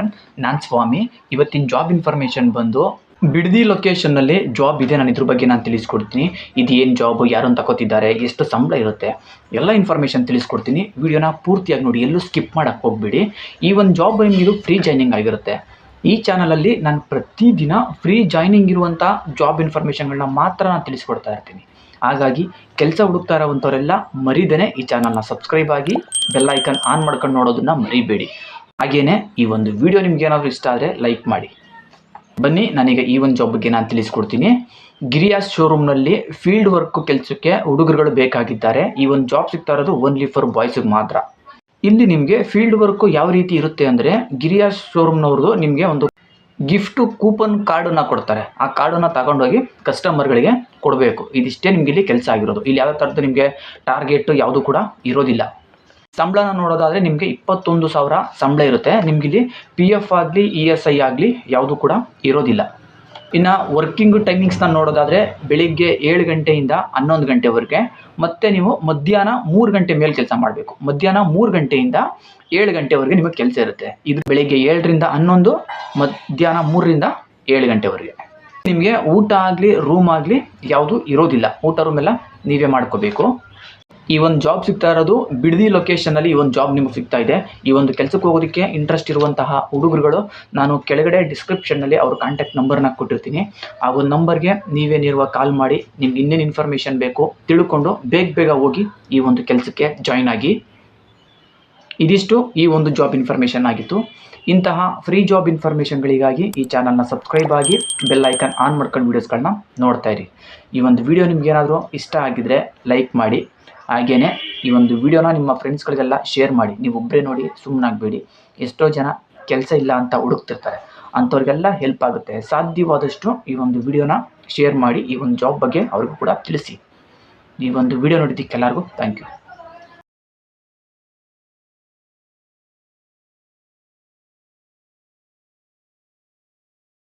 One ನಾನು ಸ್ವಾಮಿ, ಇವತ್ತಿನ job information ಬಂದು ಬಿಡದಿ ಲೊಕೇಶನ್ನಲ್ಲಿ ಜಾಬ್ ಇದೆ, ನಾನು ಇದ್ರ ಬಗ್ಗೆ ನಾನು ತಿಳಿಸ್ಕೊಡ್ತೀನಿ. ಇದು ಜಾಬ್ ಯಾರನ್ನು ತಗೋತಿದ್ದಾರೆ ಎಷ್ಟು ಸಂಬಳ ಇರುತ್ತೆ, ಎಲ್ಲ ಇನ್ಫಾರ್ಮೇಷನ್ ತಿಳಿಸ್ಕೊಡ್ತೀನಿ. ವಿಡಿಯೋನ ಪೂರ್ತಿಯಾಗಿ ನೋಡಿ, ಎಲ್ಲೂ ಸ್ಕಿಪ್ ಮಾಡೋಕ್ಕೆ ಹೋಗ್ಬೇಡಿ. ಈ ಒಂದು ಜಾಬ್ ನಿಮಗಿದು ಫ್ರೀ ಜಾಯ್ನಿಂಗ್ ಆಗಿರುತ್ತೆ. ಈ ಚಾನಲಲ್ಲಿ ನಾನು ಪ್ರತಿದಿನ ಫ್ರೀ ಜಾಯ್ನಿಂಗ್ ಇರುವಂಥ ಜಾಬ್ ಇನ್ಫಾರ್ಮೇಷನ್ಗಳನ್ನ ಮಾತ್ರ ನಾನು ತಿಳಿಸ್ಕೊಡ್ತಾ ಇರ್ತೀನಿ. ಹಾಗಾಗಿ ಕೆಲಸ ಹುಡುಕ್ತಾ ಇರೋವಂಥವರೆಲ್ಲ ಮರಿದೇನೆ ಈ ಚಾನಲ್ನ ಸಬ್ಸ್ಕ್ರೈಬ್ ಆಗಿ ಬೆಲ್ ಐಕನ್ ಆನ್ ಮಾಡ್ಕೊಂಡು ನೋಡೋದನ್ನ ಮರಿಬೇಡಿ. ಹಾಗೇನೆ ಈ ಒಂದು ವಿಡಿಯೋ ನಿಮ್ಗೆ ಏನಾದರೂ ಇಷ್ಟ ಆದರೆ ಲೈಕ್ ಮಾಡಿ. ಬನ್ನಿ, ನಾನೀಗ ಈ ಒಂದು ಜಾಬ್ ಬಗ್ಗೆ ನಾನು ತಿಳಿಸ್ಕೊಡ್ತೀನಿ. ಗಿರಿಯಾಸ್ ಶೋರೂಮ್ನಲ್ಲಿ ಫೀಲ್ಡ್ ವರ್ಕ್ ಕೆಲಸಕ್ಕೆ ಹುಡುಗರುಗಳು ಬೇಕಾಗಿದ್ದಾರೆ. ಈ ಒಂದು ಜಾಬ್ ಸಿಗ್ತಾ ಇರೋದು ಓನ್ಲಿ ಫಾರ್ ಬಾಯ್ಸಿಗೆ ಮಾತ್ರ. ಇಲ್ಲಿ ನಿಮಗೆ ಫೀಲ್ಡ್ ವರ್ಕು ಯಾವ ರೀತಿ ಇರುತ್ತೆ ಅಂದರೆ ಗಿರಿಯಾಸ್ ಶೋರೂಮ್ನವ್ರದ್ದು ನಿಮಗೆ ಒಂದು ಗಿಫ್ಟ್ ಕೂಪನ್ ಕಾರ್ಡನ್ನ ಕೊಡ್ತಾರೆ. ಆ ಕಾರ್ಡನ್ನು ತಗೊಂಡೋಗಿ ಕಸ್ಟಮರ್ಗಳಿಗೆ ಕೊಡಬೇಕು. ಇದಿಷ್ಟೇ ನಿಮಗೆ ಇಲ್ಲಿ ಕೆಲಸ ಆಗಿರೋದು. ಇಲ್ಲಿ ಯಾವ ಥರದ್ದು ನಿಮಗೆ ಟಾರ್ಗೆಟ್ ಯಾವುದು ಕೂಡ ಇರೋದಿಲ್ಲ. ಸಂಬಳನ ನೋಡೋದಾದರೆ ನಿಮಗೆ ಇಪ್ಪತ್ತೊಂದು ಸಾವಿರ ಸಂಬಳ ಇರುತ್ತೆ. ನಿಮ್ಗೆ ಇಲ್ಲಿ ಪಿ ಎಫ್ ಆಗಲಿ ಇ ಎಸ್ ಐ ಆಗಲಿ ಯಾವುದು ಕೂಡ ಇರೋದಿಲ್ಲ. ಇನ್ನು ವರ್ಕಿಂಗ್ ಟೈಮಿಂಗ್ಸ್ನ ನೋಡೋದಾದರೆ ಬೆಳಿಗ್ಗೆ ಏಳು ಗಂಟೆಯಿಂದ ಹನ್ನೊಂದು ಗಂಟೆವರೆಗೆ, ಮತ್ತು ನೀವು ಮಧ್ಯಾಹ್ನ ಮೂರು ಗಂಟೆ ಮೇಲೆ ಕೆಲಸ ಮಾಡಬೇಕು. ಮಧ್ಯಾಹ್ನ ಮೂರು ಗಂಟೆಯಿಂದ ಏಳು ಗಂಟೆವರೆಗೆ ನಿಮಗೆ ಕೆಲಸ ಇರುತ್ತೆ. ಇದು ಬೆಳಿಗ್ಗೆ ಏಳರಿಂದ ಹನ್ನೊಂದು, ಮಧ್ಯಾಹ್ನ ಮೂರರಿಂದ ಏಳು ಗಂಟೆವರೆಗೆ. ನಿಮಗೆ ಊಟ ಆಗಲಿ ರೂಮ್ ಆಗಲಿ ಯಾವುದು ಇರೋದಿಲ್ಲ. ಊಟ ರೂಮೆಲ್ಲ ನೀವೇ ಮಾಡ್ಕೋಬೇಕು. ಈ ಒಂದು ಜಾಬ್ ಸಿಗ್ತಾ ಇರೋದು ಬಿಡದಿ ಲೊಕೇಶನಲ್ಲಿ ಈ ಒಂದು ಜಾಬ್ ನಿಮಗೆ ಸಿಗ್ತಾ ಇದೆ. ಈ ಒಂದು ಕೆಲಸಕ್ಕೆ ಹೋಗೋದಕ್ಕೆ ಇಂಟ್ರೆಸ್ಟ್ ಇರುವಂತಹ ಹುಡುಗರುಗಳು, ನಾನು ಕೆಳಗಡೆ ಡಿಸ್ಕ್ರಿಪ್ಷನ್ನಲ್ಲಿ ಅವ್ರ ಕಾಂಟ್ಯಾಕ್ಟ್ ನಂಬರ್ನ ಕೊಟ್ಟಿರ್ತೀನಿ. ಆ ಒಂದು ನಂಬರ್ಗೆ ನೀವೇ ಕಾಲ್ ಮಾಡಿ, ನಿಮ್ಗೆ ಇನ್ನೇನು ಇನ್ಫಾರ್ಮೇಷನ್ ಬೇಕು ತಿಳ್ಕೊಂಡು ಬೇಗ ಬೇಗ ಹೋಗಿ ಈ ಒಂದು ಕೆಲಸಕ್ಕೆ ಜಾಯ್ನ್ ಆಗಿ. ಇದಿಷ್ಟು ಈ ಒಂದು ಜಾಬ್ ಇನ್ಫಾರ್ಮೇಷನ್ ಆಗಿತ್ತು. ಇಂತಹ ಫ್ರೀ ಜಾಬ್ ಇನ್ಫಾರ್ಮೇಷನ್ಗಳಿಗಾಗಿ ಈ ಚಾನಲ್ನ ಸಬ್ಸ್ಕ್ರೈಬ್ ಆಗಿ ಬೆಲ್ ಐಕನ್ ಆನ್ ಮಾಡ್ಕೊಂಡು ವೀಡಿಯೋಸ್ಗಳನ್ನ ನೋಡ್ತಾ ಇರಿ. ಈ ಒಂದು ವಿಡಿಯೋ ನಿಮ್ಗೆ ಏನಾದರೂ ಇಷ್ಟ ಆಗಿದ್ರೆ ಲೈಕ್ ಮಾಡಿ. ಹಾಗೆಯೇ ಈ ಒಂದು ವಿಡಿಯೋನ ನಿಮ್ಮ ಫ್ರೆಂಡ್ಸ್ಗಳಿಗೆಲ್ಲ ಶೇರ್ ಮಾಡಿ, ನೀವು ಒಬ್ಬರೇ ನೋಡಿ ಸುಮ್ಮನಾಗಬೇಡಿ ಎಷ್ಟೋ ಜನ ಕೆಲಸ ಇಲ್ಲ ಅಂತ ಹುಡುಕ್ತಿರ್ತಾರೆ. ಅಂಥವ್ರಿಗೆಲ್ಲ ಹೆಲ್ಪ್ ಆಗುತ್ತೆ. ಸಾಧ್ಯವಾದಷ್ಟು ಈ ಒಂದು ವಿಡಿಯೋನ ಶೇರ್ ಮಾಡಿ, ಈ ಒಂದು ಜಾಬ್ ಬಗ್ಗೆ ಅವ್ರಿಗೂ ಕೂಡ ತಿಳಿಸಿ. ಈ ಒಂದು ವಿಡಿಯೋ ನೋಡಿದ್ದಕ್ಕೆಲ್ಲರಿಗೂ ಥ್ಯಾಂಕ್ ಯು